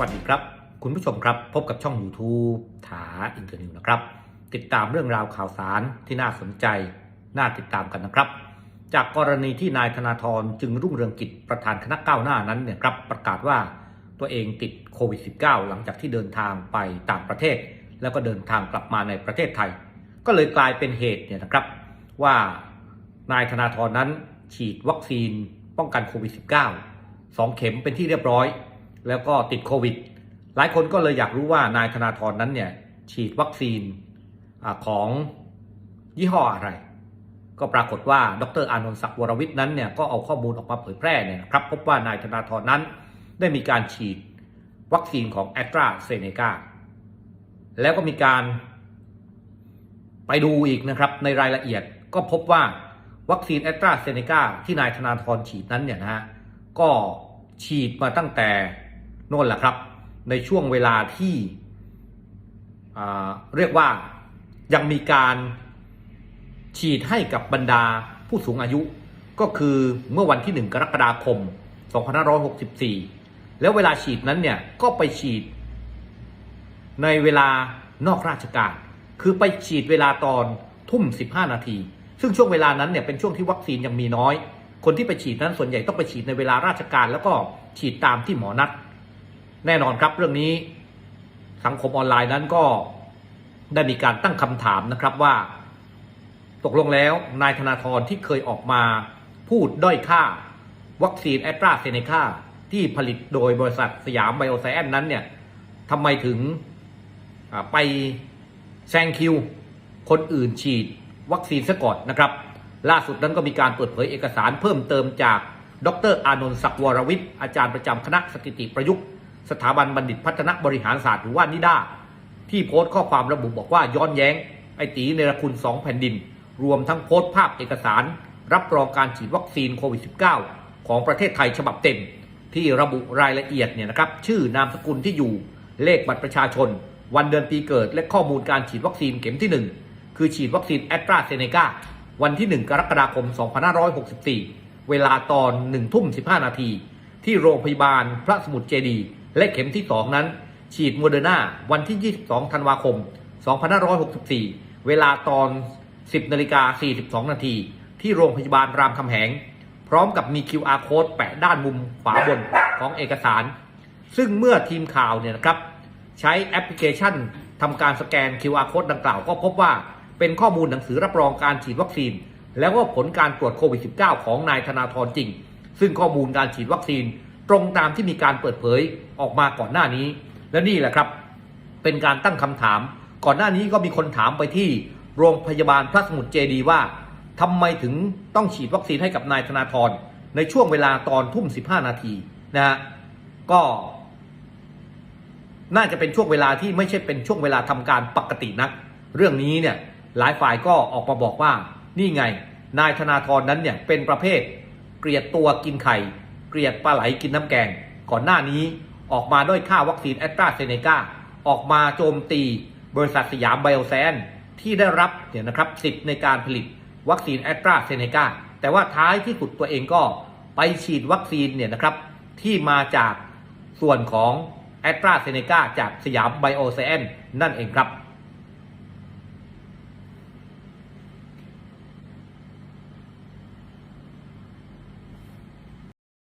วัสดีครับ คุณผู้ชมครับพบกับช่อง YouTube ถาอินเตอร์นิวนะครับ ติดตามเรื่องราวข่าวสารที่น่าสนใจ น่าติดตามกันนะครับ จากกรณีที่นายธนาธรจึงรุ่งเรืองกิจประธานคณะก้าวหน้านั้นเนี่ยครับประกาศว่าตัวเองติดโควิด -19 หลังจากที่เดินทางไปต่างประเทศ แล้วก็เดินทางกลับมาในประเทศไทย ก็เลยกลายเป็นเหตุเนี่ยนะครับ ว่านายธนาธรนั้นฉีดวัคซีนป้องกันโควิด -19 สองเข็มเป็นที่เรียบร้อย แล้วก็ติดโควิด หลายคนก็เลยอยากรู้ว่านายธนาธรนั้นเนี่ยฉีดวัคซีนอของยี่ห้ออะไร ก็ปรากฏว่าดรอานนท์ศักดิ์วรวิทย์นั้นเนี่ยก็เอาข้อมูลออกมาเผยแพร่เนี่ยครับพบว่านายธนาธรนั้นได้มีการฉีดวัคซีนของแอตราเซเนกาแล้วก็มีการไปดูอีกนะครับในรายละเอียดก็พบว่าวัคซีนแอตราเซเนกาที่นายธนาธรฉีดนั้นเนี่ยนะฮะก็ฉีดมาตั้งแต่ น่นแหละครับ ในช่วงเวลาที่เรียกว่ายังมีการฉีดให้กับบรรดาผู้สูงอายุ ก็คือเมื่อวันที่ 1 กรกฎาคม 2564 แล้วเวลาฉีดนั้นเนี่ยก็ไปฉีด ในเวลานอกราชการ คือไปฉีดเวลาตอนทุ่ม 15 นาที ซึ่งช่วงเวลานั้นเนี่ยเป็นช่วงที่วัคซีนยังมีน้อย คนที่ไปฉีดนั้นส่วนใหญ่ต้องไปฉีดในเวลาราชการ แล้วก็ฉีดตามที่หมอนัด แน่นอนครับเรื่องนี้สังคมออนไลน์นั้นก็ได้มีการตั้งคำถามนะครับว่า ตกลงแล้วนายธนาธรที่เคยออกมาพูดด้อยค่า วัคซีนแอตราเซเนกาที่ผลิตโดยบริษัทสยามไบโอไซแอนนั้นเนี่ยทำไมถึงไปแซงคิว คนอื่นฉีดวัคซีนซะก่อนนะครับ ล่าสุดนั้นก็มีการเปิดเผยเอกสารเพิ่มเติมจาก ดรอานนท์ศักดิ์วรวิทย์อาจารย์ประจำคณะสถิติประยุกต์ สถาบันบัณฑิตพัฒนบริหารศาสตร์หรือว่านิด้าที่โพสต์ข้อความระบุบอกว่าย้อนแย้ง ไอตีในรคุณสองแผ่นดิน รวมทั้งโพสต์ภาพเอกสาร รับรองการฉีดวัคซีนโควิด -19 ของประเทศไทยฉบับเต็ม ที่ระบุรายละเอียดเนี่ยนะครับชื่อนามสกุลที่อยู่เลขบัตรประชาชน วันเดือนปีเกิด และข้อมูลการฉีดวัคซีนเข็มที่ 1 คือฉีดวัคซีนแอตราเซเนกาวันที่ 1 กรกฎาคม 2564 เวลาตอน1ทุ่ม15 นาทีที่โรงพยาบาลพระสมุทรเจดีย์ และเข็มที่ 2 นั้น ฉีดโมเดอร์นาวันที่ 22 ธันวาคม 2564 เวลาตอน 10นาฬิกา42 นาที ที่โรงพยาบาลรามคำแหง พร้อมกับมี QR code แปะด้านมุมขวาบนของเอกสาร ซึ่งเมื่อทีมข่าวเนี่ยนะครับ ใช้แอปพลิเคชันทำการสแกน QR code ดังกล่าวก็พบว่าเป็นข้อมูลหนังสือรับรองการฉีดวัคซีน แล้วก็ผลการตรวจโควิด -19 ของนายธนาธรจริง ซึ่งข้อมูลการฉีดวัคซีน ตรงตามที่มีการเปิดเผยออกมาก่อนหน้านี้ และนี่แหละครับ เป็นการตั้งคำถาม ก่อนหน้านี้ก็มีคนถามไปที่โรงพยาบาลพระสมุทรเจดีว่าทำไมถึงต้องฉีดวัคซีนให้กับนายธนาธรในช่วงเวลาตอนทุ่ม 15 นาทีนะฮะก็ น่าจะเป็นช่วงเวลาที่ไม่ใช่เป็นช่วงเวลาทำการปกตินัก เรื่องนี้เนี่ยหลายฝ่ายก็ออกมาบอกว่า นี่ไง นายธนาธรนั้นเนี่ยเป็นประเภทเกลียดตัวกินไข่ เกลียดปลาไหลกินน้ำแกง ก่อนหน้านี้ออกมาด้วยค่าวัคซีนแอสตราเซเนกาออกมาโจมตีบริษัทสยามไบโอแซนที่ได้รับเนี่ยนะครับสิทธิ์ในการผลิตวัคซีนแอสตราเซเนกาแต่ว่าท้ายที่สุดตัวเองก็ไปฉีดวัคซีนเนี่ยนะครับที่มาจากส่วนของแอสตราเซเนกาจากสยามไบโอแซนนั่นเองครับ